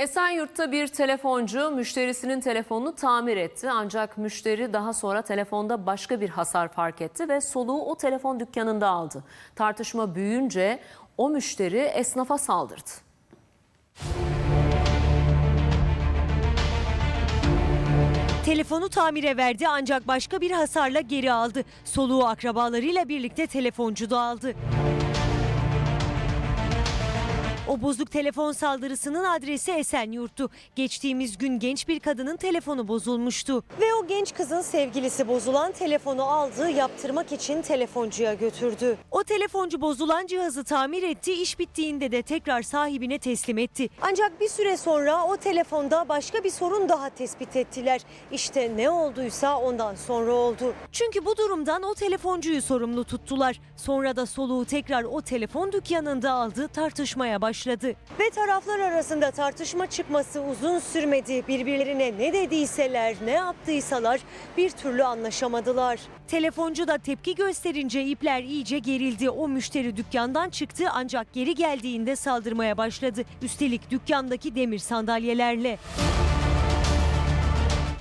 Esenyurt'ta bir telefoncu müşterisinin telefonunu tamir etti. Ancak müşteri daha sonra telefonda başka bir hasar fark etti ve soluğu o telefon dükkanında aldı. Tartışma büyüyünce o müşteri esnafa saldırdı. Telefonu tamire verdi ancak başka bir hasarla geri aldı. Soluğu akrabalarıyla birlikte telefoncu da aldı. O bozuk telefon saldırısının adresi Esenyurt'tu. Geçtiğimiz gün genç bir kadının telefonu bozulmuştu. Ve o genç kızın sevgilisi bozulan telefonu aldı, yaptırmak için telefoncuya götürdü. O telefoncu bozulan cihazı tamir etti, iş bittiğinde de tekrar sahibine teslim etti. Ancak bir süre sonra o telefonda başka bir sorun daha tespit ettiler. İşte ne olduysa ondan sonra oldu. Çünkü bu durumdan o telefoncuyu sorumlu tuttular. Sonra da soluğu tekrar o telefon dükkanında aldı, tartışmaya başladı. Ve taraflar arasında tartışma çıkması uzun sürmedi. Birbirlerine ne dediyseler, ne yaptıysalar bir türlü anlaşamadılar. Telefoncu da tepki gösterince ipler iyice gerildi. O müşteri dükkandan çıktı ancak geri geldiğinde saldırmaya başladı. Üstelik dükkandaki demir sandalyelerle.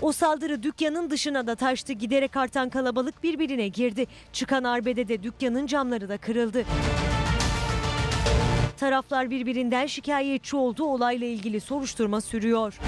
O saldırı dükkanın dışına da taştı. Giderek artan kalabalık birbirine girdi. Çıkan arbedede dükkanın camları da kırıldı. Taraflar birbirinden şikayetçi oldu. Olayla ilgili soruşturma sürüyor.